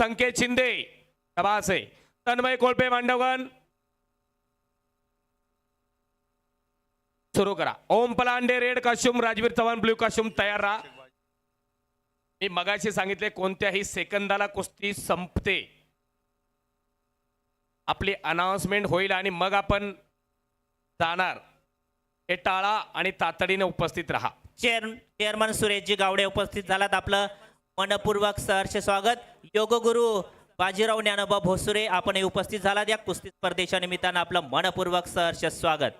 संकेत शिंदे शबास आहे तन्मय कोळपे मांडवगण. सुरू करा. Om Palande red costume Rajveer Chavan blue costume तयार राहा. मी मगाशी सांगितले कोणत्याही सेकंदाला कुस्ती संपते. आपली अनाउन्समेंट होईल आणि मग आपण जाणार. हे टाळा आणि तातडीने उपस्थित राहा. चेअर चेअरमन सुरेशजी गावडे उपस्थित झालात. आपलं मनपूर्वक सहर्ष स्वागत. योगगुरु बाजीराव ज्ञानोबा भोसुरे आपणही उपस्थित झाला या कुस्ती स्पर्धेच्या निमित्तानं आपलं मनपूर्वक सहर्ष स्वागत.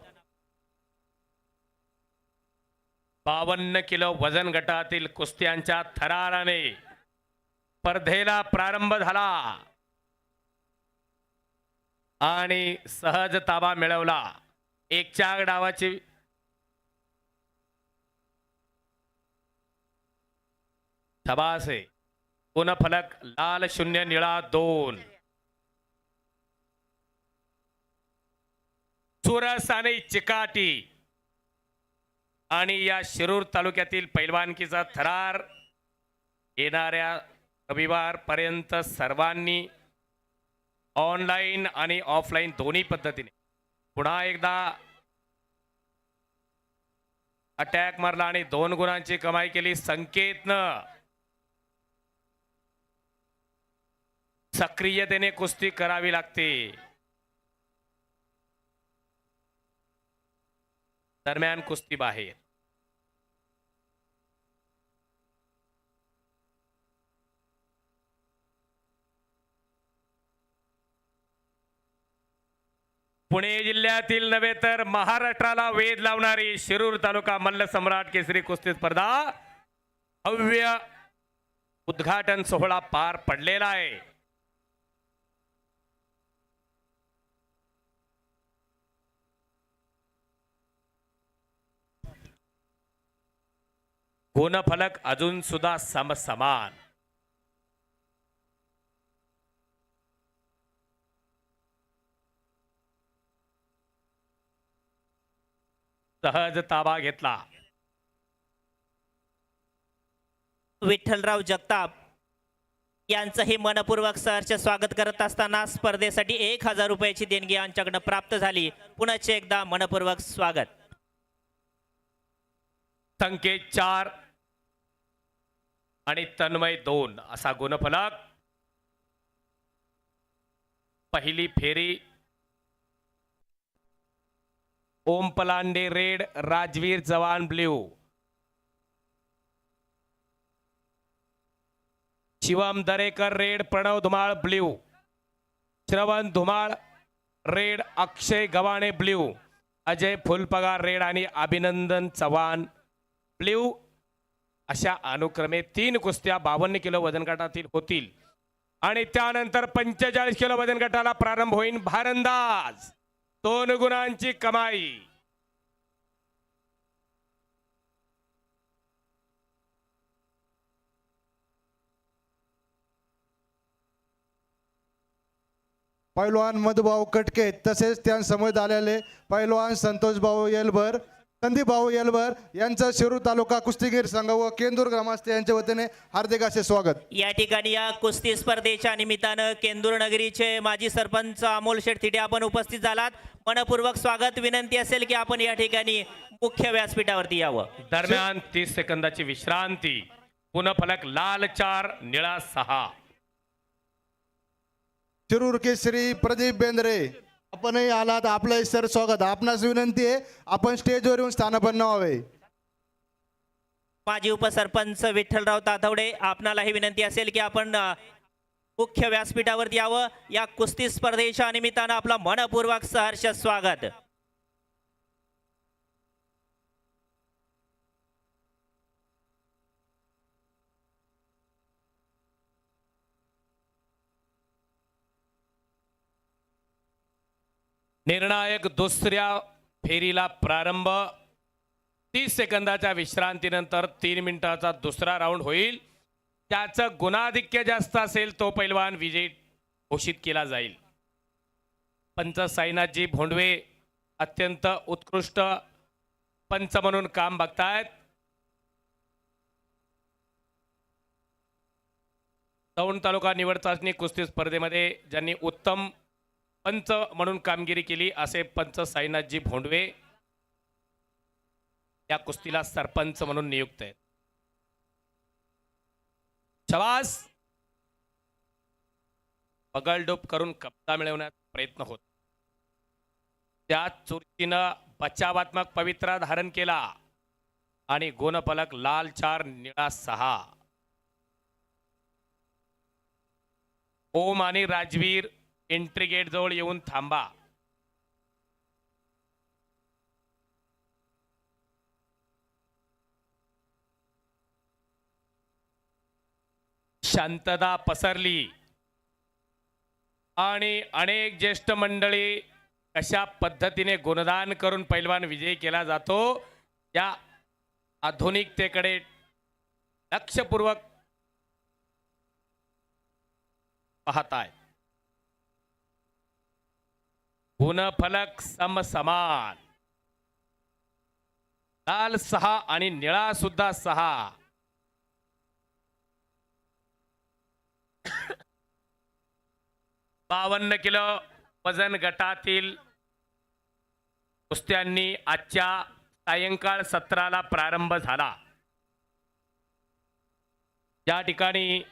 बावन्न किलो वजन गटातील कुस्त्यांच्या थराराने स्पर्धेला प्रारंभ झाला. आणि सहज ताबा मिळवला. एक चार डावाची शबास आहे गुणफलक लाल शून्य निळा दोन. चुरस आणि चिकाटी. आणि या शिरूर तालुक्यातील पैलवानकीचा थरार येणाऱ्या रविवार पर्यंत सर्वांनी ऑनलाईन आणि ऑफलाईन दोन्ही पद्धतीने पुन्हा एकदा अटॅक मारला आणि दोन गुणांची कमाई केली. संकेतनं सक्रियतेने कुस्ती करावी लागते. दरम्यान कुस्ती बाहेर. पुणे जिल्ह्यातील नव्हे तर महाराष्ट्राला वेध लावणारी शिरूर तालुका मल्ल सम्राट केसरी कुस्ती स्पर्धा भव्य उद्घाटन सोहळा पार पडलेला आहे. गुणफलक अजून सुद्धा समसमान सहज ताबा घेतला. विठ्ठलराव जगताप यांचंही मनपूर्वक सहर्ष स्वागत करत असताना स्पर्धेसाठी एक हजार रुपयाची देणगी यांच्याकडनं प्राप्त झाली. पुन्हा एकदा मनपूर्वक स्वागत. संकेत चार. आणि तन्मय दोन असा गुणफलक. पहिली फेरी. Om Palande red Rajveer Jawan blue. Shivam Darekar red Pranav Dhumal blue. Shravan Dhumal red Akshay Gawane blue. Ajay Phulpagar red आणि अभिनंदन चव्हाण ब्ल्यू. अशा अनुक्रमे तीन कुस्त्या बावन्न किलो वजन गटातील होतील. आणि त्यानंतर पंचेचाळीस किलो वजन गटाला प्रारंभ होईल भारंदाज. दोन गुणांची कमाई. पैलवान मधुभाऊ कटके तसेच त्यांसमोर आलेले पैलवान संतोषभाऊ येलभर संदीपभाऊ येलभर यांचं शिरूर तालुका कुस्तीगीर संघ व केंदूर ग्रामस्थ यांच्या वतीने हार्दिक असे स्वागत. या ठिकाणी या कुस्ती स्पर्धेच्या निमित्तानं केंदूर नगरीचे माजी सरपंच अमोल शेठ तिथे आपण उपस्थित झालात. मनपूर्वक स्वागत विनंती असेल की आपण या ठिकाणी मुख्य व्यासपीठावरती यावं. दरम्यान तीस सेकंदाची विश्रांती. गुणफलक लाल चार निळा सहा. शिरूर केसरी प्रदीप बेंद्रे आपणही आलात आपलंही सर स्वागत. आपणास विनंती आहे आपण स्टेजवर येऊन स्थानापन्न व्हावे. माजी उपसरपंच विठ्ठलराव तातवडे आपणालाही विनंती असेल की आपण अ, मुख्य व्यासपीठावरती यावं. या कुस्ती स्पर्धेच्या निमित्तानं आपला मनपूर्वक सहर्ष स्वागत. निर्णायक दुसऱ्या फेरीला प्रारंभ. तीस सेकंदाच्या विश्रांतीनंतर तीन मिनिटाचा दुसरा राऊंड होईल. त्याचं गुणाधिक्य जास्त असेल तो पैलवान विजय घोषित केला जाईल. पंच साईनाथजी भोंडवे अत्यंत उत्कृष्ट पंच म्हणून काम बघतायत. दौंड तालुका निवड चाचणी कुस्ती स्पर्धेमध्ये ज्यांनी उत्तम पंच म्हणून कामगिरी केली असे पंच साईनाथजी भोंडवे या कुस्तीला सरपंच म्हणून नियुक्त आहेत. शवास बगलडोप करून कप्ता मिळवण्याचा प्रयत्न होत. त्या चुरशीनं बचावात्मक पवित्रा धारण केला आणि गुणफलक लाल चार निळा सहा. ओम आणि राजवीर एंट्री गेट जवळ येऊन थांबा. शांतता पसरली. आणि अनेक ज्येष्ठ मंडळी कशा पद्धतीने गुणदान करून पैलवान विजय केला जातो. या आधुनिकतेकडे लक्षपूर्वक पाहताय. गुणफलक समसमान लाल सहा आणि निळा सुद्धा सहा. बावन्न किलो वजन गटातील कुस्त्यांनी आजच्या सायंकाळ सत्राला प्रारंभ झाला. या ठिकाणी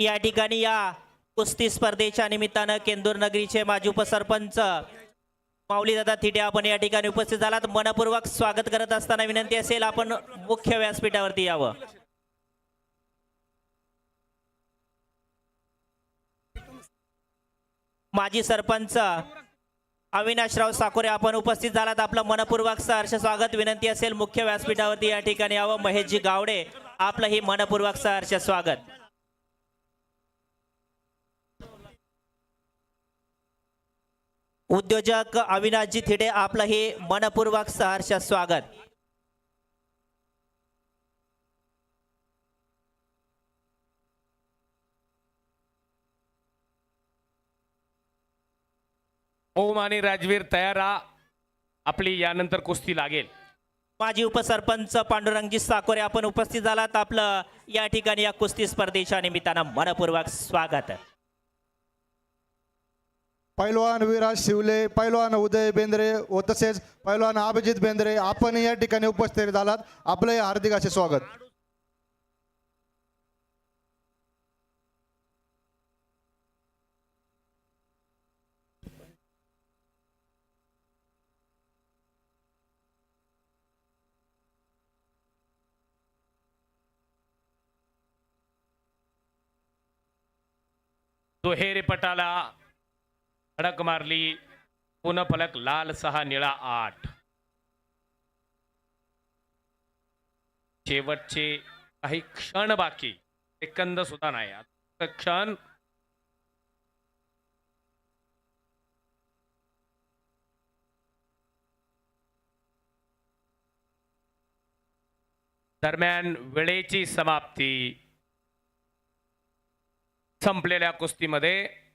या ठिकाणी या कुस्ती स्पर्धेच्या निमित्तानं केंदूर नगरीचे माजी उपसरपंच माऊली दादा थिटे आपण या ठिकाणी उपस्थित झालात. मनपूर्वक स्वागत करत असताना विनंती असेल आपण मुख्य व्यासपीठावरती यावं. माजी सरपंच अविनाशराव साकोरे आपण उपस्थित झालात. आपलं मनपूर्वक सहर्ष स्वागत. विनंती असेल मुख्य व्यासपीठावरती या ठिकाणी यावं. महेशजी गावडे आपलं ही मनपूर्वक सहर्ष स्वागत. उद्योजक अविनाशजी थिडे आपलं हे मनपूर्वक सहर्ष स्वागत. ओम आणि राजवीर तयार आपली यानंतर कुस्ती लागेल. माजी उपसरपंच पांडुरंगजी साकोरे आपण उपस्थित झालात आपलं या ठिकाणी या कुस्ती स्पर्धेच्या निमित्तानं मनपूर्वक स्वागत. पैलवान विराज शिवले पैलवान उदय बेंद्रे व तसेच पैलवान अभिजित बेंद्रे आपण या ठिकाणी उपस्थित झालात. आपले हार्दिक असे स्वागत. दुहेरी पटाला अडक मारली. पुनफलक लाल सहा निळा आठ. शेवटचे काही क्षण बाकी. सेकंद सुद्धा नाही. आता क्षण. दरम्यान वेळेची समाप्ती. संपलेल्या कुस्तीमध्ये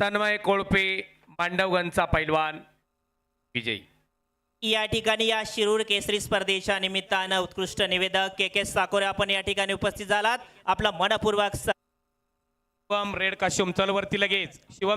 तन्मय कोळपे मांडवगणचा पैलवान विजयी. या ठिकाणी या शिरूर केसरी स्पर्धेच्या निमित्तानं उत्कृष्ट निवेदक के के साकोरे आपण या ठिकाणी उपस्थित झालात. आपलं मनपूर्वक रेड काश्यूम चल वरती लगेच. शिवम